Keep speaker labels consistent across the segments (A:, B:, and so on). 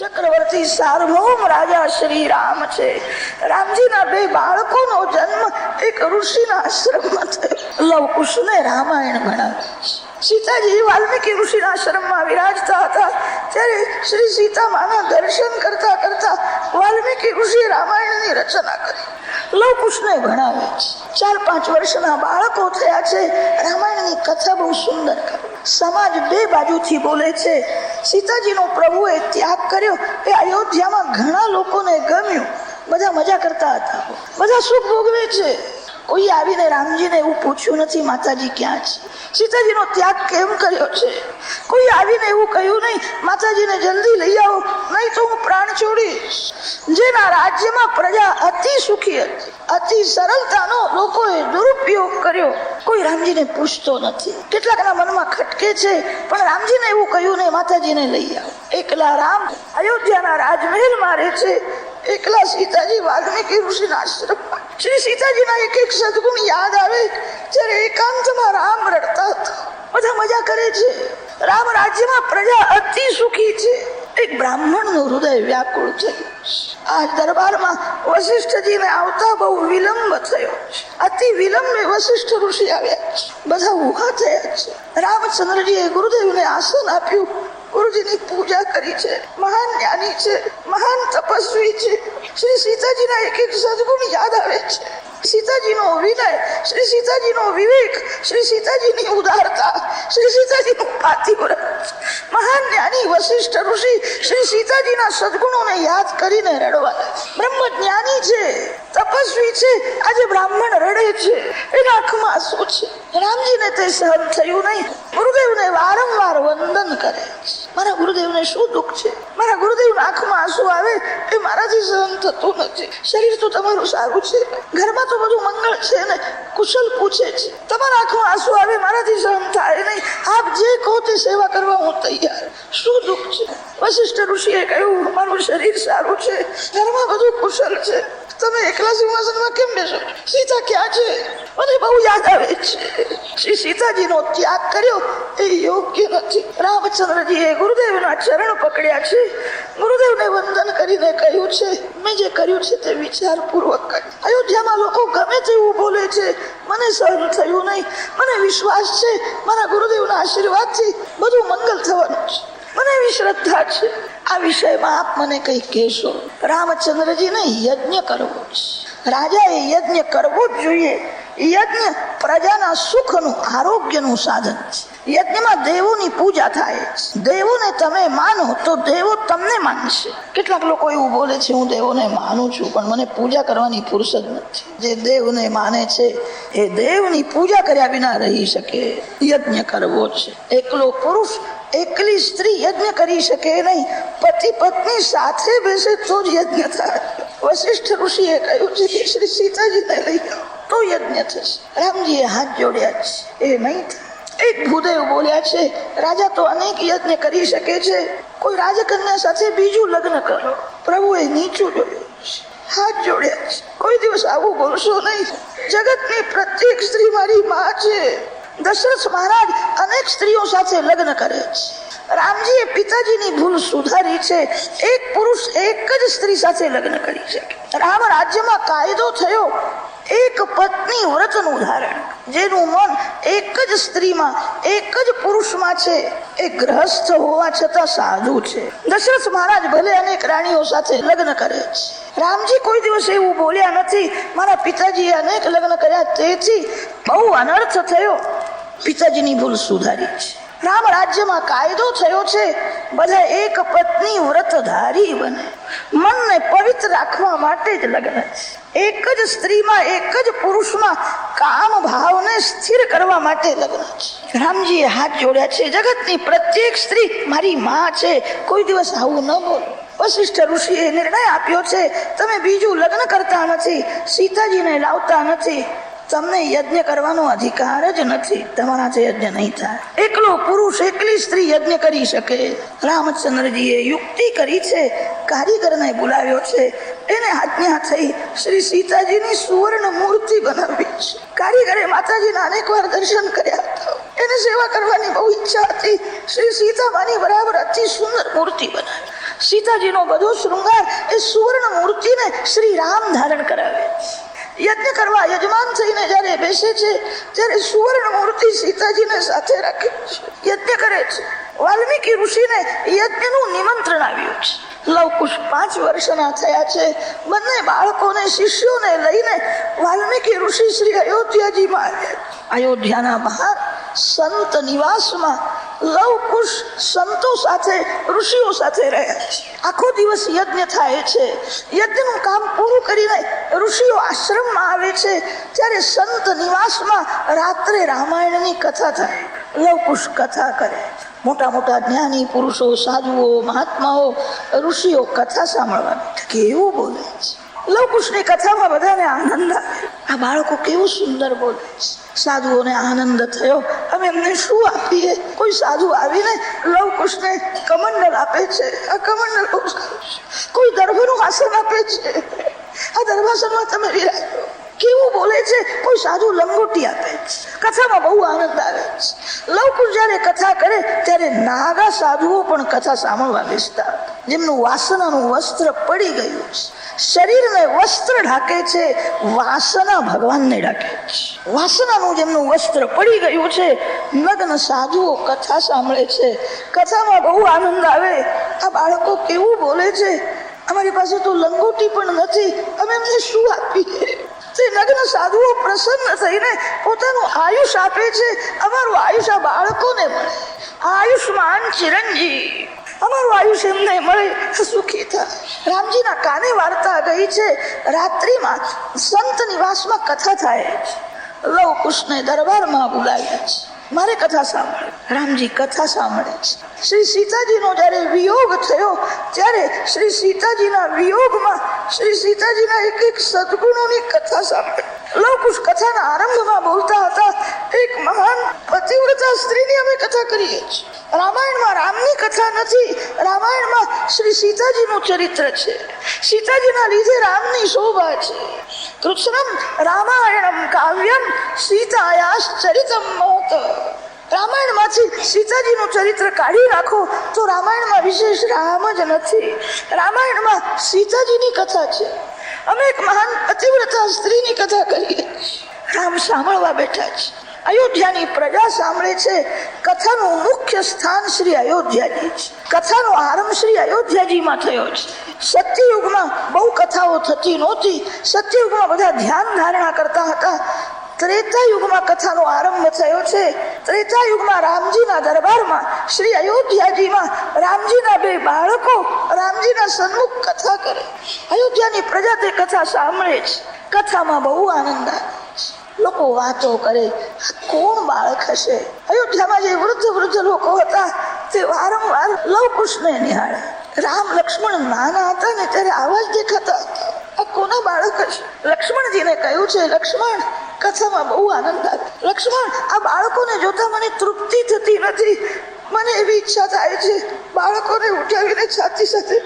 A: ચક્રવર્તી સાર્વભૌમ રાજા શ્રી રામ છે. રામજીના બે બાળકોનો જન્મ એક ઋષિના આશ્રમમાં થયો. લવ કુશને રામાયણ ભણાવે સીતાજી વાલ્મીકી ઋષિના આશ્રમમાં વિરાજતા હતા. ત્યારે શ્રી સીતા માના દર્શન કરતા કરતા વાલ્મીકી ઋષિ રામાયણની રચના કરી. લવ કુશને ભણાવે છે ચાર પાંચ વર્ષના બાળકો થયા છે. રામાયણની કથા બહુ સુંદર કરી. સમાજ બે બાજુથી બોલે છે. સીતાજીનો પ્રભુએ ત્યાગ કર્યો. એ અયોધ્યામાં ઘણા લોકોને ગમ્યું. બધા મજા કરતા હતા. બધા સુખ ભોગવે છે. કોઈ આવીને રામજીને એવું પૂછ્યું નથી, માતાજી ક્યાં છે? સીતાજીનો ત્યાગ કેમ કર્યો છે? કોઈ આવીને એવું કહ્યું નહીં, માતાજીને જલ્દી લઈ આવો, નહીં તો હું પ્રાણ છોડીશ. જેના રાજ્યમાં પ્રજા અતિ સુખી હતી. અતિ સરળતાનો લોકોએ દુરુપયોગ કર્યો. કોઈ રામજીને પૂછતો નથી. કેટલાકના મનમાં ખટકે છે, પણ રામજીને એવું કહ્યું નહીં, માતાજીને લઈ આવો. એકલા રામ અયોધ્યાના રાજમહેલમાં રહે છે. એકલા સીતાજી વાલ્મીકી ઋષિના આશ્રમમાં. શ્રી સીતાજીના એક એક સદગુણ યાદ આવે, જ્યારે એકાંતમાં રામ રડતા હતા. બધા મજા કરે છે. રામ રાજ્યમાં પ્રજા અતિ સુખી છે. એક બ્રાહ્મણનું હૃદય વ્યાકુળ થયું. આ દરબારમાં વશિષ્ઠજીને આવતા બહુ વિલંબ થયો છે. અતિ વિલંબે વશિષ્ઠ ઋષિ આવ્યા છે. બધા ઊભા થયા છે. રામચંદ્રજીએ ગુરુદેવને આસન આપ્યું. ગુરુજીની પૂજા કરી છે. મહાન જ્ઞાની છે. મહાન તપસ્વી છે. શ્રી સીતાજીના એક એક સદગુણ યાદ આવે છે. સીતાજીનો વિનય શ્રી સીતાજીનો વિવેક શ્રી સીતાજીની ઉદારતા શ્રી સીતાજીનું પાતિવ્રત મહાન જ્ઞાની વશિષ્ઠ ઋષિ શ્રી સીતાજીના સદગુણોને યાદ કરીને રડવા બ્રહ્મ જ્ઞાની છે તપસ્વી છે આજે બ્રાહ્મણ રડે છે એના આંખમાં આંસુ છે રામજીને તે સહન થયું નહીં ગુરુદેવને વારંવાર વંદન કરે છે મારા ગુરુદેવને શું દુઃખ છે? મારા ગુરુદેવ આંખમાં આંસુ આવે એ મારાથી સહન થતું નથી. શરીર તો તમારું સારું છે. ઘરમાં તો બધું મંગળ છે ને કુશલ પૂછે છે. તમારા આંખમાં આંસુ આવે, મારાથી સહન થાય નહીં. આપ જે કહો તે સેવા કરવા હું તૈયાર. શું દુઃખ છે? વશિષ્ઠ ઋષિએ કહ્યું મારું શરીર સારું છે. ઘરમાં બધું કુશલ છે. તમે એકલા સિંહાસનમાં કેમ બેસો? સીતા ક્યાં છે? મને બહુ યાદ આવે છે. શ્રી સીતાજીનો ત્યાગ કર્યો એ યોગ્ય નથી. રામચંદ્રજીએ ગુરુદેવના ચરણ પકડ્યા છે. ગુરુદેવને વંદન કરીને કહ્યું છે, મેં જે કર્યું છે તે વિચારપૂર્વક કર્યું અયોધ્યામાં લોકો ગમે તેવું બોલે છે, મને સહન થયું નહીં. મને વિશ્વાસ છે. મારા ગુરુદેવના આશીર્વાદથી બધું મંગલ થવાનું છે. મને એવી શ્રદ્ધા છે. આ વિષયમાં આપ મને કંઈ કહેશો? રામચંદ્રજીને યજ્ઞ કરવો છે. રાજાએ યજ્ઞ કરવો જ જોઈએ. યજ્ઞ પ્રજાના સુખનું, આરોગ્યનું સાધન છે. યજ્ઞમાં દેવોની પૂજા થાય છે. દેવોને તમે માનો તો દેવો તમને માનશે. કેટલાક લોકો એવું બોલે છે, હું દેવોને માનું છું, પણ મને પૂજા કરવાની ફુરસદ નથી. જે દેવને માને છે, એ દેવની પૂજા કર્યા વિના રહી શકે. યજ્ઞ કરવો છે. એકલો પુરુષ, એકલી સ્ત્રી યજ્ઞ કરી શકે નહીં. પતિ પત્ની સાથે બેસે તો જ યજ્ઞ થાય. વશિષ્ઠ ઋષિએ કહ્યું છે કે શ્રી સીતાજીને લઈ આવો તો યજ્ઞ થશે. રામજીએ હાથ જોડ્યા છે. એ નહીં એક ભૂદેવ બોલ્યા છે, રાજા, તો અનેક યજ્ઞ કરી શકે છે. કોઈ રાજકન્યા સાથે બીજું લગ્ન કરો. પ્રભુએ નીચું જોયું છે. હાથ જોડ્યા છે. કોઈ દિવસ આવું બોલશો નહીં. જગતની પ્રત્યેક સ્ત્રી મારી માં છે. દશરથ મહારાજ અનેક સ્ત્રીઓ સાથે લગ્ન કરે છે. રામજીએ પિતાજીની ભૂલ સુધારી છે. એક પુરુષ એક જ સ્ત્રી સાથે લગ્ન કરી શકે. રામ રાજ્યમાં કાયદો થયો. એક પત્ની વ્રતનું ઉદાહરણ. જેનું મન એક જ સ્ત્રીમાં, એક જ પુરુષમાં છે. એ ગ્રહસ્થ હોવા છતાં સાધુ છે. દશરથ મહારાજ ભલે અનેક રાણીઓ સાથે લગ્ન કરે છે. રામજી કોઈ દિવસ એવું બોલ્યા નથી, મારા પિતાજીએ અનેક લગ્ન કર્યા, તેથી બહુ અનર્થ થયો. પિતાજીની ભૂલ સુધારી છે. રામ રાજ્યમાં કાયદો થયો છે બધા એક પત્ની વ્રતધારી બને. મનને પવિત્ર રાખવા માટે જ લગ્ન એક જ સ્ત્રીમાં, એક જ પુરુષમાં કામ ભાવને સ્થિર કરવા માટે લગ્ન રામજીએ હાથ જોડ્યા છે, જગતની પ્રત્યેક સ્ત્રી મારી માં છે, કોઈ દિવસ આવું ન બોલો. વશિષ્ઠ ઋષિએ નિર્ણય આપ્યો છે, તમે બીજું લગ્ન કરતા નથી, સીતાજીને લાવતા નથી. તમને યજ્ઞ કરવાનો અધિકાર જ નથી. તમારાથી યજ્ઞ નહીં થાય. એકલો પુરુષ એકલી સ્ત્રી યજ્ઞ કરી શકે. રામચંદ્રજીએ યુક્તિ કરી છે, કારીગરને બોલાવ્યો છે. એને આજ્ઞા થઈ શ્રી સીતાજીની સુવર્ણ મૂર્તિ બનાવી છે. કારીગરે માતાજીના અનેક વાર દર્શન કર્યા. હતા એને સેવા કરવાની બહુ ઈચ્છા હતી. શ્રી સીતામાની બરાબર અતિ સુંદર મૂર્તિ બનાવી. સીતાજીનો બધો શૃંગાર એ સુવર્ણ મૂર્તિને શ્રી રામ ધારણ કરાવે. છે યજ્ઞ કરવા યજમાન થઈને જ્યારે બેસે છે, ત્યારે સુવર્ણ મૂર્તિ સીતાજીને સાથે રાખે છે. યજ્ઞ કરે છે. વાલ્મીકી ઋષિને યજ્ઞનું નિમંત્રણ આવ્યું છે. લવકુશ પાંચ વર્ષના થયા છે. બંને બાળકોને, શિષ્યોને લઈને વાલ્મીકી ઋષિ શ્રી અયોધ્યાજીમાં અયોધ્યાના બહાર સંત નિવાસમાં લવકુશ સંતો સાથે, ઋષિઓ સાથે રહ્યા છે આખો દિવસ યજ્ઞ થાય છે. યજ્ઞનું કામ પૂરું કરીને ઋષિઓ આશ્રમમાં આવે છે. ત્યારે સંત નિવાસમાં રાત્રે રામાયણની કથા થાય. લવકુશ કથા કરે. મોટા મોટા જ્ઞાની પુરુષો, સાધુઓ, મહાત્માઓ, ઋષિઓ કથા સાંભળવા કેવું બોલે છે? લવકુશની કથામાં બધાને આનંદ આવે. આ બાળકો કેવું સુંદર બોલે છે? સાધુઓને આનંદ થયો. અમે એમને શું આપીએ? કોઈ સાધુ આવીને લવકુશને કમંડલ આપે છે. આ કમંડલ કોઈ દર્ભનું આસન આપે છે. આ દર્ભાસનમાં તમે વિરાજો. કેવું બોલે છે? કોઈ સાધુ લંગોટી આપે છે. કથામાં બહુ આનંદ આવે છે. લવકુશ જ્યારે કથા કરે, ત્યારે નાગા સાધુઓ પણ કથા સાંભળવા બેસતા. જેમનું વાસનાનું વસ્ત્ર પડી ગયું છે. શરીરને વસ્ત્ર ઢાકે છે, વાસના ભગવાનને ઢાકે છે. વાસનાનું જેમનું વસ્ત્ર પડી ગયું છે, નગ્ન સાધુઓ કથા સાંભળે છે. કથામાં બહુ આનંદ આવે. આ બાળકો કેવું બોલે છે? અમારી પાસે તો લંગોટી પણ નથી. અમે એમને શું આપીએ? તે નગ્ન સાધુઓ પ્રસન્ન થઈને પોતાનું આયુષ આપે છે. અમારું આયુષ આ બાળકોને મળે. આયુષ્માન ચિરંજી અમારું આયુષ એમને મળે સુખી થાય. રામજીના કાને વાર્તા ગઈ છે, રાત્રિમાં સંત નિવાસમાં કથા થાય. લવ કૃષ્ણે દરબારમાં બોલાવ્યા છે. મારે કથા સાંભળે. રામજી કથા સાંભળે છે. શ્રી સીતાજીનો જ્યારે વિયોગ થયો, ત્યારે શ્રી સીતાજીના વિયોગમાં શ્રી સીતાજીના એક એક સદગુણોની કથા સાંભળે. લવકુશ કથાના આરંભમાં બોલતા હતા, એક મહાન પતિવ્રતા સ્ત્રીની અમે કથા કરીએ છીએ. રામાયણમાં રામની કથા નથી, રામાયણમાં શ્રી સીતાજીનું ચરિત્ર છે. સીતાજીના લીધે રામની શોભા છે. કૃષ્ણમ રામાયણમ કાવ્યમ સીતાયાસ ચરિતમ મોત રામાયણમાંથી સીતાજીનું ચરિત્ર કાઢી નાખો તો રામાયણમાં વિશેષ રામ જ નથી. રામાયણમાં સીતાજીની કથા છે. અમે એક મહાન પતિવ્રતા સ્ત્રીની કથા કરીએ રામ સાંભળવા બેઠા છે. અયોધ્યાની પ્રજા સાંભળે છે. કથાનું મુખ્ય સ્થાન શ્રી અયોધ્યાજી છે. કથાનો આરંભ શ્રી અયોધ્યાજીમાં થયો છે. સત્યયુગમાં બહુ કથાઓ થતી નહોતી. સત્યયુગમાં બધા ધ્યાન ધારણા કરતા હતા. ત્રેતા યુગમાં કથાનો આરંભ થયો છે. ત્રેતા યુગમાં રામજીના દરબારમાં શ્રી અયોધ્યાજીમાં રામજીના બે બાળકો રામજીના સન્મુખ કથા કરે. અયોધ્યાની પ્રજા તે કથા સાંભળે છે. કથામાં બહુ આનંદ આવે લોકો વાતો કરે કોણ બાળક હશે? અયોધ્યામાં જે વૃદ્ધ વૃદ્ધ લોકો હતા, તે વારંવાર લવકુશને નિહાળ્યા રામ લક્ષ્મણ નાના હતા ને ત્યારે આવા જ દેખાતા આ કોના બાળક હશે? લક્ષ્મણજીને કહ્યું છે, લક્ષ્મણ કથામાં બહુ આનંદ આવ્યો લક્ષ્મણ, આ બાળકોને જોતા મને તૃપ્તિ થતી નથી. મને એવી ઈચ્છા થાય છે, બાળકોને ઉઠાવીને સાથે સાથે,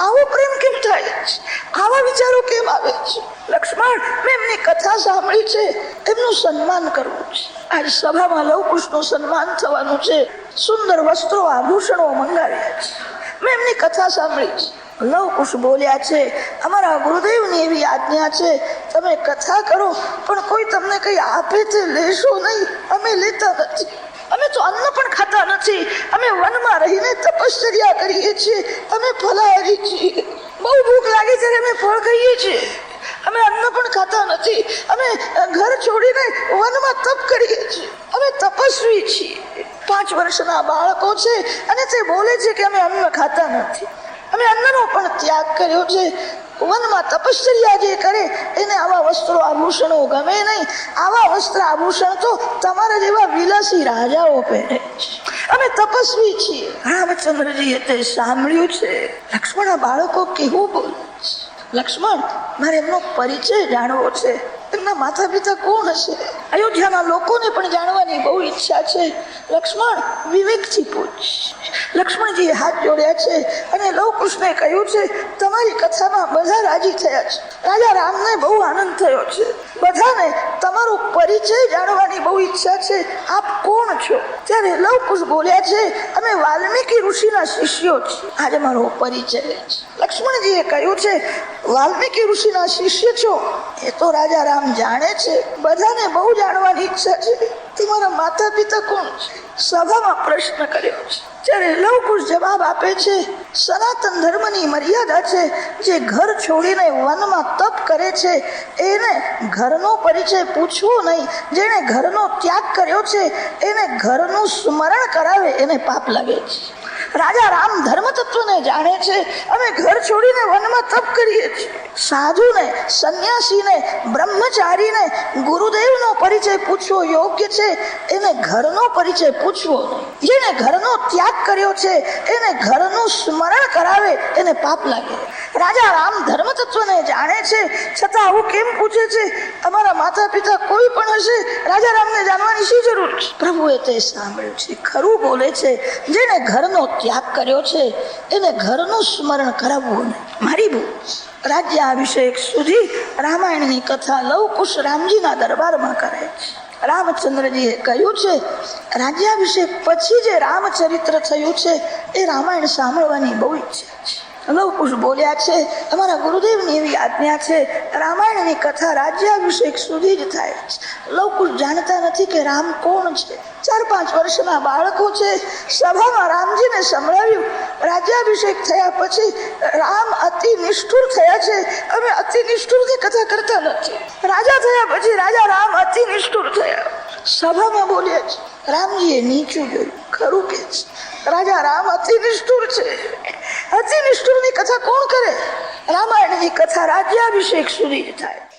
A: આવો પ્રેમ કેમ થાય છે? આવા વિચારો કેમ આવે છે? લક્ષ્મણ, મેં એમની કથા સાંભળી છે. એમનું સન્માન કરવું છે. આજ સભામાં લવકુશનું સન્માન થવાનું છે. સુંદર વસ્ત્રો, આભૂષણો મંગાવ્યા છે. મેં એમની કથા સાંભળી છે. લવકુશ બોલ્યા છે, અમારા ગુરુદેવની એવી આજ્ઞા છે તમે કથા કરો, પણ કોઈ તમને કઈ આપે તે લેશો નહીં. અમે લેતા નથી. અમે તો અન્ન પણ ખાતા નથી. અમે વનમાં રહીને તપશ્ચર્યા કરીએ છીએ. અમે ફલાહારી છીએ. બહુ ભૂખ લાગે ત્યારે અમે ફળ ખાઈએ છીએ. અમે અન્ન પણ ખાતા નથી. અમે ઘર છોડીને વનમાં તપ કરીએ છીએ. અમે તપસ્વી છીએ. પાંચ વર્ષના બાળકો છે અને તે બોલે છે કે અમે અન્ન ખાતા નથી. અમે અન્નનો પણ ત્યાગ કર્યો છે. વનમાં તપશ્ચર્યા જે કરે, એને આવા વસ્ત્રો આભૂષણો ગમે નહીં. આવા વસ્ત્ર આભૂષણ તો તમારા જેવા વિલાસી રાજાઓ પહેરે છે. અમે તપસ્વી છીએ. રામચંદ્રજીએ તે સાંભળ્યું છે. લક્ષ્મણ બાળકો કેવું બોલે લક્ષ્મણ, મારે એમનો પરિચય જાણવો છે. એમના માતા પિતા કોણ હશે? અયોધ્યાના લોકોને પણ જાણવાની બહુ ઈચ્છા છે. લક્ષ્મણ વિવેકથી પૂછ. લક્ષ્મણજીએ હાથ જોડ્યા છે અને લવકૃષ્ણે કહ્યું છે, તમારી કથામાં બધા રાજી થયા છે. રાજા રામને બહુ આનંદ થયો છે. બધાને તમારો પરિચય જાણવાની બહુ ઈચ્છા છે. આપ કોણ છો? ત્યારે લવકુશ બોલ્યા છે, અમે વાલ્મીકી ઋષિના શિષ્યો છીએ. આજે મારો પરિચય લક્ષ્મણજીએ કહ્યું છે, વાલ્મીકી ઋષિના શિષ્ય છો? એ તો રાજા રામ જાણે છે. બધાને બહુ જાણવાની ઈચ્છા છે. તમારા માતા પિતા કોણ છે? સભામાં પ્રશ્ન કર્યો છે. ત્યારે લવકુશ જવાબ આપે છે, સનાતન ધર્મની મર્યાદા છે, જે ઘર છોડીને વનમાં તપ કરે છે, એને ઘરનો પરિચય પૂછવો નહીં. જેણે ઘરનો ત્યાગ કર્યો છે, એને ઘરનું સ્મરણ કરાવે, એને પાપ લાગે છે. રાજા રામ ધર્મ તત્વને જાણે છે. અમે ઘર છોડીને વનમાં તપ કરીએ છીએ. સાધુને, સંન્યાસીને, બ્રહ્મચારીને ગુરુદેવનો પરિચય પૂછવો યોગ્ય છે? એને ઘરનો પરિચય પૂછવો. જેને ઘરનો ત્યાગ કર્યો છે, એને ઘરનું સ્મરણ કરાવે, એને પાપ લાગે. રાજા રામ ધર્મ તત્વને જાણે છે. છતાં આવું કેમ પૂછે છે? અમારા માતા પિતા કોઈ પણ હશે, રાજા રામને જાણવાની શું જરૂર પ્રભુએ તે સાંભળ્યું છે, ખરું બોલે છે. જેને ઘરનો ત્યાગ કર્યો છે, એને ઘરનું સ્મરણ કરાવવું મારી ભૂલ રાજ્યાભિષેક સુધી રામાયણની કથા લવકુશ રામજીના દરબારમાં કરે છે. રામચંદ્રજીએ કહ્યું છે, રાજ્યાભિષેક પછી જે રામચરિત્ર થયું છે, એ રામાયણ સાંભળવાની બહુ ઈચ્છા છે. લવકુશ બોલ્યા છે, અમારા ગુરુદેવની એવી આજ્ઞા છે, રામાયણની કથા રાજ્યાભિષેક સુધી જ થાય છે. લવકુશ જાણતા નથી કે રામ કોણ છે. ચાર પાંચ વર્ષના બાળકો છે. સભામાં રામજીને સંભળાવ્યું. રાજ્યાભિષેક થયા પછી રામ અતિ નિષ્ઠુર થયા છે. અમે અતિ નિષ્ઠુરથી કથા કરતા નથી. રાજા થયા પછી રાજા રામ અતિ નિષ્ઠુર થયા. સભામાં બોલ્યા છે, રામજીએ નીચું જોયું, ખરું કે છે. રાજા રામ અતિ નિષ્ઠુર છે. નિષ્ઠુરની કથા કોણ કરે? રામાયણની કથા રાજ્યાભિષેક સુધી જ થાય.